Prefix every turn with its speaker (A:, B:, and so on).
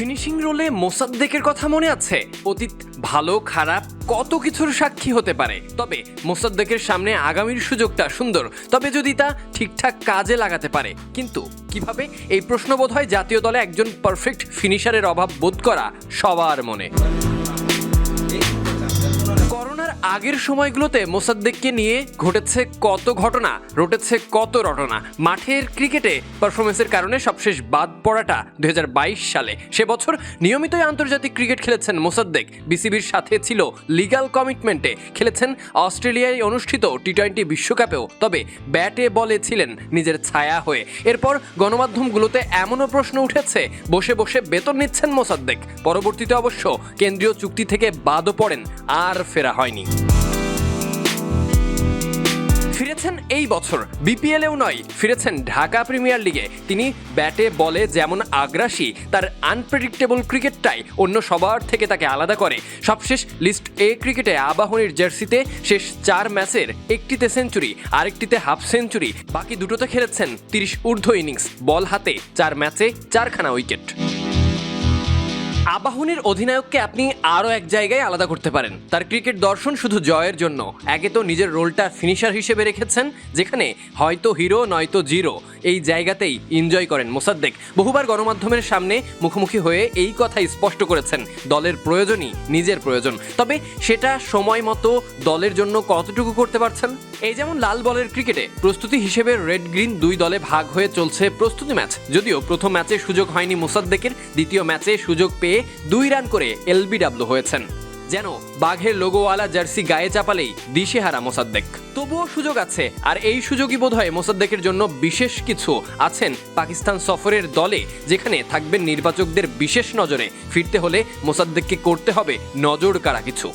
A: Finishing রোলে মোসাদ্দেকের কথা মনে আছে? অতীত ভালো, খারাপ, কত কিছুর সাক্ষী হতে পারে? তবে মোসাদ্দেকের সামনে আগামীর সুযোগটা সুন্দর। তবে যদি তা ঠিকঠাক কাজে লাগাতে পারে, কিন্তু কীভাবে? এই প্রশ্ন বোধ হয় জাতীয় দলে একজন পারফেক্ট ফিনিশারের অভাব বোধ করা সবার মনে। করোনার আগের সময়গুলোতে মোসাদ্দেককে নিয়ে ঘটেছে কত ঘটনা, রটেছে কত রটনা। মাঠের ক্রিকেটে পারফরমেন্সের কারণে সবশেষ বাদ পড়াটা দুই হাজার বাইশ সালে। সে বছর নিয়মিতই আন্তর্জাতিক ক্রিকেট খেলেছেন মোসাদ্দেক। বিসিবির সাথে ছিল লিগ্যাল কমিটমেন্টে খেলেছেন অস্ট্রেলিয়ায় অনুষ্ঠিত টি টোয়েন্টি বিশ্বকাপেও। তবে ব্যাটে বলে ছিলেন নিজের ছায়া হয়ে। এরপর গণমাধ্যমগুলোতে এমনও প্রশ্ন উঠেছে, বসে বসে বেতন নিচ্ছেন মোসাদ্দেক। পরবর্তীতে অবশ্য কেন্দ্রীয় চুক্তি থেকে বাদও পড়েন, আর ফেরা হয়নি। ফিরেছেন এই বছর, বিপিএলেও নয়, ফিরেছেন ঢাকা প্রিমিয়ার লিগে। তিনি ব্যাটে, বলে যেমন আগ্রাসী, তার আনপ্রেডিক্টেবল ক্রিকেটটাই অন্য সবার থেকে তাকে আলাদা করে। সবশেষ লিস্ট এ ক্রিকেটে আবাহনীর জার্সিতে শেষ চার ম্যাচের একটিতে সেঞ্চুরি, আরেকটিতে হাফ সেঞ্চুরি। বাকি দুটোতে খেলেছেন তিরিশ ঊর্ধ্ব ইনিংস, বল হাতে, চার ম্যাচে চারখানা উইকেট। আবাহনীর অধিনায়ককে আপনি আরও এক জায়গায় আলাদা করতে পারেন। তার ক্রিকেট দর্শন শুধু জয়ের জন্য। একে তো নিজের রোলটা ফিনিশার হিসেবে রেখেছেন, যেখানে হয়তো হিরো, নয়তো জিরো। এই জায়গাতেই এনজয় করেন মোসাদ্দেক। বহুবার গণমাধ্যমের সামনে মুখোমুখি হয়ে এই কথাই স্পষ্ট করেছেন, দলের প্রয়োজনই নিজের প্রয়োজন। তবে সেটা সময় মতো দলের জন্য কতটুকু করতে পারছেন? এই যেমন লাল বলের ক্রিকেটে প্রস্তুতি হিসেবে রেড গ্রিন দুই দলে ভাগ হয়ে চলছে প্রস্তুতি ম্যাচ। যদিও প্রথম ম্যাচে সুযোগ হয়নি মোসাদ্দেকের, দ্বিতীয় ম্যাচে সুযোগ পেয়ে দুই রান করে এলবিডাব্লু হয়েছেন। যেন বাঘের লোগোওয়ালা জার্সি গায়ে চাপালেই দিশেহারা মোসাদ্দেক। তবুও সুযোগ আছে, আর এই সুযোগই বোধ হয় মোসাদ্দেকের জন্য বিশেষ কিছু আছেন পাকিস্তান সফরের দলে, যেখানে থাকবেন নির্বাচকদের বিশেষ নজরে। ফিরতে হলে মোসাদ্দেককে করতে হবে নজর কাড়া কিছু।